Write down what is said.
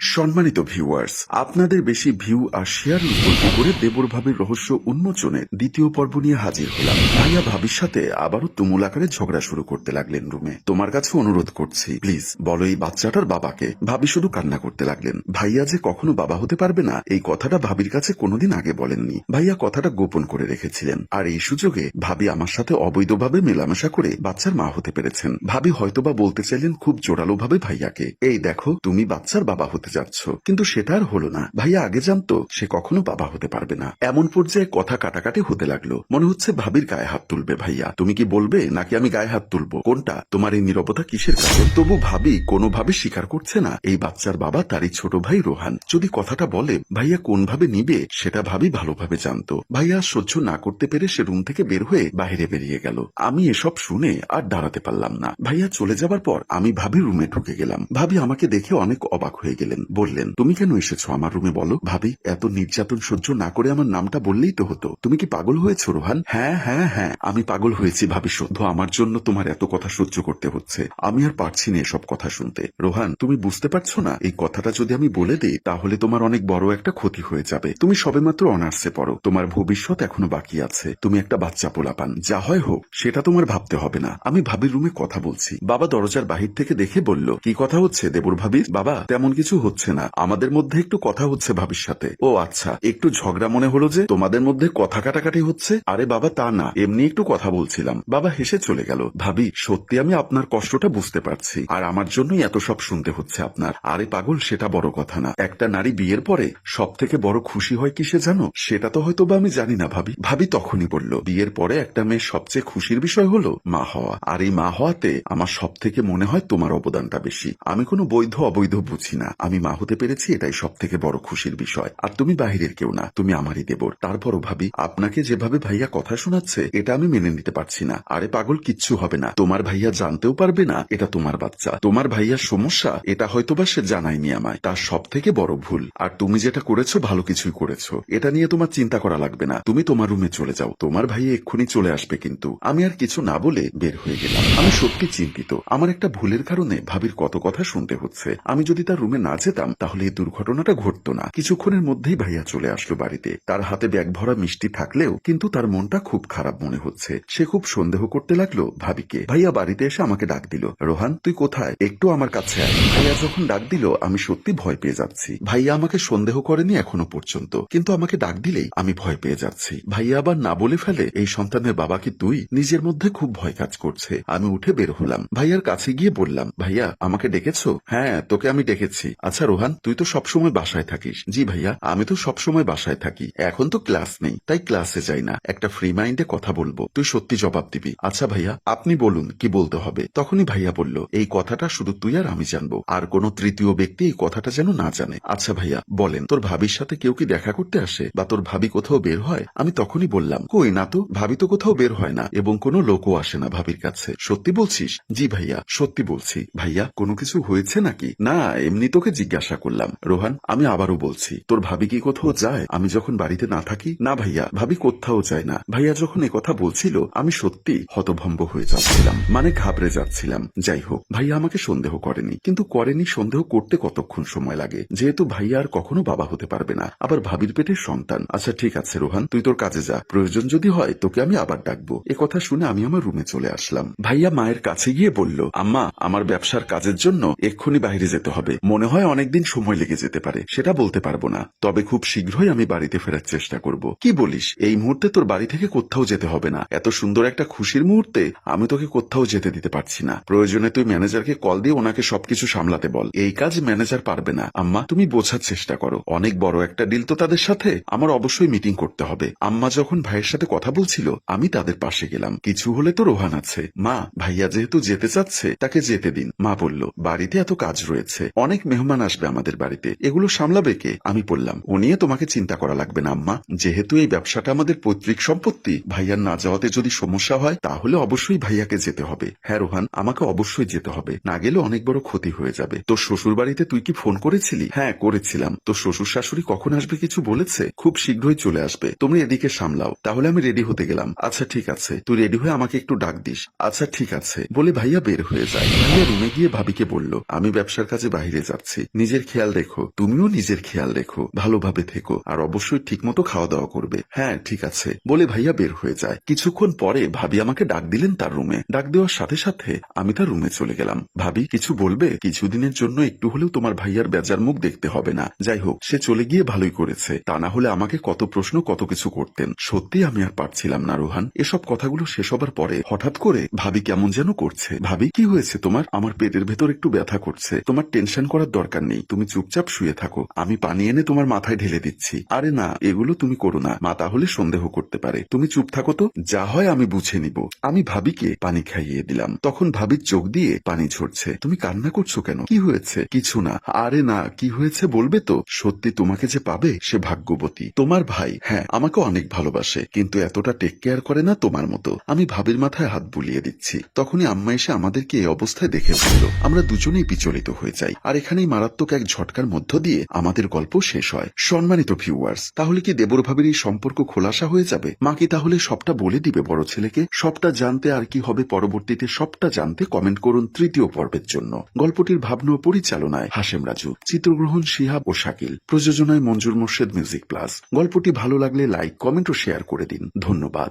সম্মানিত ভিউয়ার্স আপনাদের বেশি ভিউ আর শেয়ার উপলব্ধি করে দেবর ভাবির রহস্য উন্মোচনের দ্বিতীয় পর্ব নিয়ে হাজির হলাম। ভাইয়া ভাবির সাথে আবারও তুমুল আকারে ঝগড়া শুরু করতে লাগলেন রুমে। তোমার কাছে অনুরোধ করছি প্লিজ বলো এই বাচ্চাটার বাবাকে। ভাবি শুধু কান্না করতে লাগলেন। ভাইয়া যে কখনো বাবা হতে পারবে না, এই কথাটা ভাবির কাছে কোনোদিন আগে বলেননি। ভাইয়া কথাটা গোপন করে রেখেছিলেন। আর এই সুযোগে ভাবি আমার সাথে অবৈধভাবে মেলামেশা করে বাচ্চার মা হতে পেরেছেন। ভাবি হয়তোবা বলতে চাইলেন খুব জোরালো ভাবে ভাইয়াকে, এই দেখো, তুমি বাচ্চার বাবা হতে যাচ্ছ। কিন্তু সেটা আর হলো না। ভাইয়া, আগে জানতো সে কখনো বাবা হতে পারবে না। এমন পর্যায়ে কথা কাটাকাটি হতে লাগল। মনে হচ্ছে ভাবির গায়ে হাত তুলবে ভাইয়া। তুমি কি বলবে? নাকি আমি গায়ে হাত তুলবো? কোনটা? তোমার এই নিরবতা কিসের কারণ? তবু ভাবি, কোনোভাবে স্বীকার করছে না এই বাচ্চার বাবা, তারই ছোট ভাই রোহান। যদি কথাটা বলে, ভাইয়া কোনভাবে নিবে, সেটা ভাবি ভালোভাবে জানতো। ভাইয়া সহ্য না করতে পেরে সে রুম থেকে বের হয়ে বাইরে বেরিয়ে গেল। আমি এসব শুনে আর দাঁড়াতে পারলাম না। ভাইয়া চলে যাবার পর আমি ভাবি রুমে ঢুকে গেলাম। ভাবি আমাকে দেখে অনেক অবাক হয়ে গেলেন। বললেন তুমি কেন এসেছ আমার রুমে বলো? ভাবি, এত নির্যাতন সহ্য না করে আমার নামটা বললেই তো হতো। তুমি কি পাগল হয়েছো, রোহান? হ্যাঁ হ্যাঁ হ্যাঁ আমি পাগল হয়েছি, ভাবি শুদ্ধ আমার জন্য তোমার এত কথা সহ্য করতে হচ্ছে। আমি আর পারছি না এসব কথা শুনতে। রোহান, তুমি বুঝতে পারছ না? এই কথাটা যদি আমি বলে দিই, তাহলে তোমার অনেক বড় একটা ক্ষতি হয়ে যাবে। তুমি সবেমাত্র অনার্সে পড়ো। তোমার ভবিষ্যৎ এখনও বাকি আছে। তুমি একটা বাচ্চা পোলাপান, যা হয় হোক, সেটা তোমার ভাবতে হবে না। আমি ভাবির রুমে কথা বলছি। বাবা দরজার বাহির থেকে দেখে বলল, কি কথা হচ্ছে দেবর ভাবির বাবা, তেমন কিছু হচ্ছে না। আমাদের মধ্যে একটু কথা হচ্ছে ভাবির সাথে ও আচ্ছা একটু ঝগড়া মনে হলো যে তোমাদের মধ্যে কথা কাটাকাটি হচ্ছে? আরে বাবা, তা না। এমনি একটু কথা বলছিলাম। বাবা হেসে চলে গেল। ভাবি, সত্যি আমি আপনার কষ্টটা বুঝতে পারছি। আর আমার জন্যই এত সব শুনতে হচ্ছে আপনার। আরে পাগল, সেটা বড় কথা না। একটা নারী বিয়ের পরে সব থেকে বড় খুশি হয় কিসে জানো? সেটা তো হয়তো বা আমি জানি না ভাবি। ভাবি তখনই বলল, বিয়ের পরে একটা মেয়ে সবচেয়ে খুশির বিষয় হলো মা হওয়া। আর এই মা হওয়াতে আমার সব থেকে মনে হয় তোমার অবদানটা বেশি। আমি কোনো বৈধ অবৈধ বুঝি না। আমি মা হতে পেরেছি, এটাই সব থেকে বড় খুশির বিষয়। আর তুমি বাহিরের কেউ না, তুমি আমারই দেবর। তারপরও ভাবি, আপনাকে যেভাবে ভাইয়া কথা শোনাচ্ছে, এটা আমি মেনে নিতে পারছি না। আরে পাগল, কিচ্ছু হবে না। তোমার ভাইয়া জানতেও পারবে না, এটা তোমার বাচ্চা। তোমার ভাইয়ার সমস্যা, এটা হয়তোবা সে জানায়নি আমায়। তার সব থেকে বড় ভুল। আর তুমি যেটা করেছ, ভালো কিছুই করেছ। এটা নিয়ে তোমার চিন্তা করা লাগবে না। তুমি তোমার রুমে চলে যাও। তোমার ভাইয়া এক্ষুনি চলে আসবে কিন্তু। আমি আর কিছু না বলে বের হয়ে গেলাম। আমি সত্যি চিন্তিত। আমার একটা ভুলের কারণে ভাবির কত কথা শুনতে হচ্ছে। আমি যদি তার রুমে না যেতাম তাহলে এই দুর্ঘটনাটা ঘটতো না। কিছুক্ষণের মধ্যেই ভাইয়া চলে আসলো বাড়িতে। তার হাতে ব্যাগ ভরা মিষ্টি থাকলেও কিন্তু তার মনটা খুব খারাপ মনে হচ্ছে। সে খুব সন্দেহ করতে লাগল ভাবিকে। ভাইয়া বাড়িতে এসে আমাকে ডাক দিল, রোহান, তুই কোথায়? একটু আমার কাছে আয়। ভাইয়া যখন ডাক দিল, আমি সত্যি ভয় পেয়ে যাচ্ছি। ভাইয়া আমাকে সন্দেহ করেনি এখনও পর্যন্ত, কিন্তু আমাকে ডাক দিলেই আমি ভয় পেয়ে যাচ্ছি। ভাইয়া আবার না বলে ফেলে, এই সন্তানের বাবা কি তুই? নিজের মধ্যে খুব ভয় কাজ করছে। আমি উঠে বের হলাম। ভাইয়ার কাছে গিয়ে বললাম, ভাইয়া, আমাকে ডেকেছো? হ্যাঁ তোকে আমি ডেকেছি। আচ্ছা রোহান, তুই তো সবসময় বাসায় থাকিস। জি ভাইয়া, আমি তো সবসময় বাসায় থাকি। এখন তো ক্লাস নেই, তাই ক্লাসে যাই না। একটা ফ্রি মাইন্ডে কথা বলব, তুই সত্যি জবাব দিবি। আচ্ছা ভাইয়া, আপনি বলুন, কি বলতে হবে? তখনই ভাইয়া বলল, এই কথাটা শুধু তুই আর আমি জানব। আর কোন তৃতীয় ব্যক্তি এই কথাটা যেন না জানে। আচ্ছা ভাইয়া, বলেন, তোর ভাবির সাথে কেউ কি দেখা করতে আসে? বা তোর ভাবি কোথাও বের হয়? আমি তখনই বললাম, কই না তো? ভাবি তো কোথাও বের হয় না, এবং কোনো লোকও আসে না ভাবির কাছে। সত্যি বলছিস? জি ভাইয়া, সত্যি বলছি। ভাইয়া, কোনো কিছু হয়েছে নাকি? না, এমনি তোকে জিজ্ঞাসা করলাম, রোহান, আমি আবারও বলছি, তোর ভাবি কি কোথাও যায়? আমি যখন বাড়িতে না থাকি, না ভাইয়া, ভাবি কোথাও যায় না। ভাইয়া যখন কথা বলছিল, আমি সত্যি হতভম্ব হয়ে যাচ্ছিলাম মানে ঘাবড়ে যাচ্ছিলাম। যাই হোক, ভাইয়া আমাকে সন্দেহ করেনি, কিন্তু করেনি সন্দেহ করতে কতক্ষণ সময় লাগে? যেহেতু ভাইয়া আর কখনো বাবা হতে পারবে না, আবার ভাবির পেটের সন্তান। আচ্ছা ঠিক আছে, রোহান, তুই তোর কাজে যা। প্রয়োজন যদি হয়, তোকে আমি আবার ডাকবো। এ কথা শুনে আমি আমার রুমে চলে আসলাম। ভাইয়া মায়ের কাছে গিয়ে বলল, আম্মা, আমার ব্যবসার কাজের জন্য এক্ষুনি বাইরে যেতে হবে। মনে হয় অনেকদিন সময় লেগে যেতে পারে, সেটা বলতে পারব না। তবে খুব শীঘ্রই আমি বাড়িতে ফেরার চেষ্টা করব। কি বলিস? এই মুহূর্তে তোর বাড়ি থেকে কোথাও যেতে হবে না। এত সুন্দর একটা খুশির মুহূর্তে আমি তোকে কোথাও যেতে দিতে পারছি না। প্রয়োজনে তুই ম্যানেজারকে কল দিয়ে ওনাকে সবকিছু সামলাতে বল। এই কাজ ম্যানেজার পারবে না। আম্মা, তুমি বোঝার চেষ্টা করো। অনেক বড় একটা ডিল তো তাদের সাথে। আমার অবশ্যই মিটিং করতে হবে। আম্মা যখন ভাইয়ের সাথে কথা বলছিল, আমি তাদের পাশে গেলাম। কিছু হলে তো রোহান আছে। মা, ভাইয়া যেহেতু যেতে চাচ্ছে, তাকে যেতে দিন। মা বলল, বাড়িতে এত কাজ রয়েছে। অনেক মেহমান আসবে আমাদের বাড়িতে? এগুলো সামলাবে কে? আমি বললাম, ও নিয়ে তোমাকে চিন্তা করা লাগবে না, আম্মা। যেহেতু এই ব্যবসাটা আমাদের পৈতৃক সম্পত্তি, ভাইয়ার না যাওয়াতে যদি সমস্যা হয়, তাহলে অবশ্যই ভাইয়াকে যেতে হবে। হ্যাঁ রোহান, আমাকে অবশ্যই যেতে হবে। না গেলে অনেক বড় ক্ষতি হয়ে যাবে। তোর শ্বশুর বাড়িতে তুই কি ফোন করেছিলি? হ্যাঁ করেছিলাম। তোর শ্বশুর শাশুড়ি কখন আসবে কিছু বলেছে? খুব শীঘ্রই চলে আসবে। তুমি এদিকে সামলাও। তাহলে আমি রেডি হতে গেলাম। আচ্ছা ঠিক আছে। তুই রেডি হয়ে আমাকে একটু ডাক দিস। আচ্ছা ঠিক আছে। বলে ভাইয়া বের হয়ে যায়। ভাইয়া রুমে গিয়ে ভাবিকে বলল, আমি ব্যবসার কাজে বাইরে যাচ্ছি। নিজের খেয়াল রেখো। তুমিও নিজের খেয়াল রেখো। ভালোভাবে থেকো। আর অবশ্যই ঠিকমতো খাওয়া দাওয়া করবে। হ্যাঁ ঠিক আছে। বলে ভাইয়া বের হয়ে যায়। কিছুক্ষণ পরে ভাবি আমাকে ডাক দিলেন তার রুমে। ডাক দেওয়ার সাথে সাথে আমি তার রুমে চলে গেলাম। ভাবি, কিছু বলবে? কিছুদিনের জন্য একটু হলেও তোমার ভাইয়ার বেজার মুখ দেখতে হবে না। যাই হোক, সে চলে গিয়ে ভালোই করেছে। তা না হলে আমাকে কত প্রশ্ন, কত কিছু করতেন। সত্যি আমি আর পারছিলাম না, রোহান। এসব কথাগুলো শেষ হবার পরে হঠাৎ করে ভাবি কেমন যেন করছে। ভাবি, কি হয়েছে তোমার? আমার পেটের ভেতর একটু ব্যথা করছে। তোমার টেনশন করার দরকার নেই। তুমি চুপচাপ শুয়ে থাকো। আমি পানি এনে তোমার মাথায় ঢেলে দিচ্ছি। আরে না, এগুলো তুমি করো না। মা তাহলে সন্দেহ করতে পারে। তুমি চুপ থাকো তো। যা হয় আমি বুঝে নিব। আমি ভাবিকে পানি খাইয়ে দিলাম। তখন ভাবির চোখ দিয়ে পানি ঝরছে। তুমি কান্না করছ কেন? কি হয়েছে? কিছু না। আরে না, কি হয়েছে বলবে তো? সত্যি তোমাকে যে পাবে, সে ভাগ্যবতী। তোমার ভাই হ্যাঁ আমাকে অনেক ভালোবাসে। কিন্তু এতটা টেক কেয়ার করে না তোমার মতো। আমি ভাবির মাথায় হাত বুলিয়ে দিচ্ছি। তখনই আম্মা এসে আমাদেরকে এই অবস্থায় দেখে ফেলল আমরা দুজনেই বিচলিত হয়ে যাই। আর এখানেই মারাত্মক এক ঝটকার মধ্য দিয়ে আমাদের গল্প শেষ হয়। সম্মানিত ভিউয়ার্স তাহলে কি দেবর ভাবির এই সম্পর্ক খোলাসা হয়ে যাবে? মা কি তাহলে সবটা বলে দিবে বড় ছেলেকে? সবটা জানতে আর কি হবে পরবর্তীতে সবটা জানতে কমেন্ট করুন তৃতীয় পর্বের জন্য। গল্পটির ভাবনা ও পরিচালনায় হাসেম রাজু, চিত্রগ্রহণ শিহাব ও শাকিল, প্রযোজনায় মঞ্জুর মোর্শেদ মিউজিক প্লাস গল্পটি ভালো লাগলে লাইক কমেন্ট ও শেয়ার করে দিন। ধন্যবাদ।